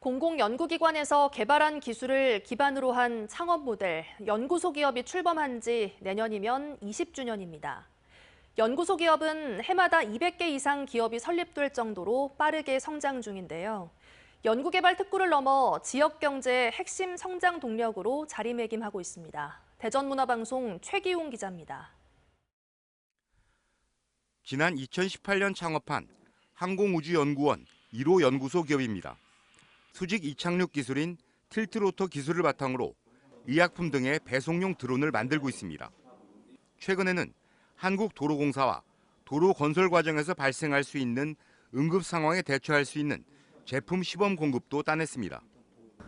공공연구기관에서 개발한 기술을 기반으로 한 창업 모델 연구소 기업이 출범한 지 내년이면 20주년입니다. 연구소 기업은 해마다 200개 이상 기업이 설립될 정도로 빠르게 성장 중인데요. 연구개발 특구를 넘어 지역 경제의 핵심 성장 동력으로 자리매김하고 있습니다. 대전문화방송 최기웅 기자입니다. 지난 2018년 창업한 항공우주연구원 1호 연구소 기업입니다. 수직 이착륙 기술인 틸트로터 기술을 바탕으로 의약품 등의 배송용 드론을 만들고 있습니다. 최근에는 한국도로공사와 도로 건설 과정에서 발생할 수 있는 응급 상황에 대처할 수 있는 제품 시범 공급도 따냈습니다.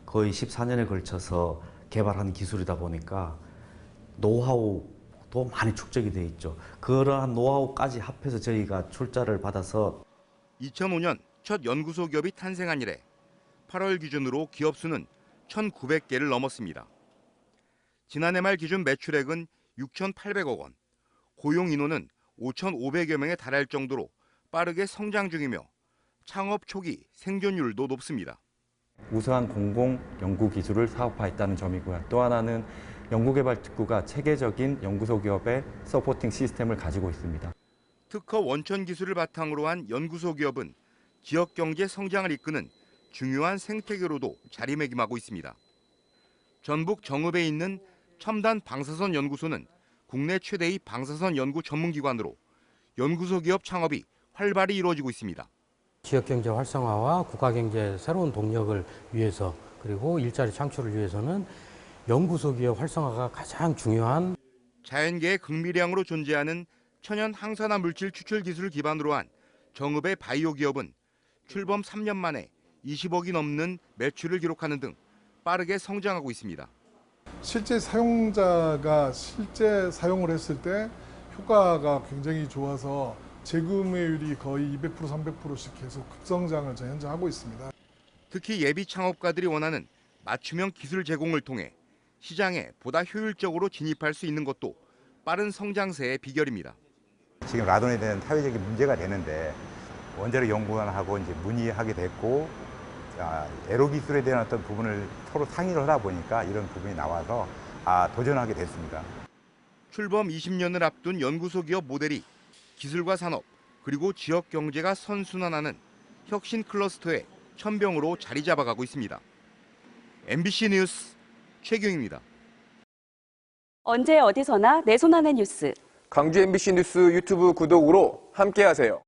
거의 14년에 걸쳐서 개발한 기술이다 보니까 노하우도 많이 축적이 돼 있죠. 그러한 노하우까지 합해서 저희가 출자를 받아서 2005년 첫 연구소 기업이 탄생한 이래 8월 기준으로 기업 수는 1,900개를 넘었습니다. 지난해 말 기준 매출액은 6,800억 원, 고용 인원은 5,500여 명에 달할 정도로 빠르게 성장 중이며 창업 초기 생존율도 높습니다. 우수한 공공 연구 기술을 사업화했다는 점이고요. 또 하나는 연구개발 특구가 체계적인 연구소 기업의 서포팅 시스템을 가지고 있습니다. 특허 원천 기술을 바탕으로 한 연구소 기업은 지역 경제 성장을 이끄는 중요한 생태계로도 자리매김하고 있습니다. 전북 정읍에 있는 첨단 방사선 연구소는 국내 최대의 방사선 연구 전문기관으로 연구소 기업 창업이 활발히 이루어지고 있습니다. 지역 경제 활성화와 국가 경제 새로운 동력을 위해서 그리고 일자리 창출을 위해서는 연구소 기업 활성화가 가장 중요한 자연계의 극미량으로 존재하는 천연 항산화 물질 추출 기술을 기반으로 한 정읍의 바이오 기업은 출범 3년 만에 20억이 넘는 매출을 기록하는 등 빠르게 성장하고 있습니다. 실제 사용자가 실제 사용을 했을 때 효과가 굉장히 좋아서 재구매율이 거의 200% 300%씩 계속 급성장을 저 현재 하고 있습니다. 특히 예비 창업가들이 원하는 맞춤형 기술 제공을 통해 시장에 보다 효율적으로 진입할 수 있는 것도 빠른 성장세의 비결입니다. 지금 라돈에 대한 사회적인 문제가 되는데 원자력 연구원하고 이제 문의하게 됐고 아, 에로 기술에 대한 어떤 부분을 서로 상의를 하다 보니까 이런 부분이 나와서 아, 도전하게 됐습니다. 출범 20년을 앞둔 연구소 기업 모델이 기술과 산업 그리고 지역 경제가 선순환하는 혁신 클러스터의 천병으로 자리 잡아가고 있습니다. MBC 뉴스 최경입니다. 언제 어디서나 내 손 안의 뉴스. 광주 MBC 뉴스 유튜브 구독으로 함께하세요.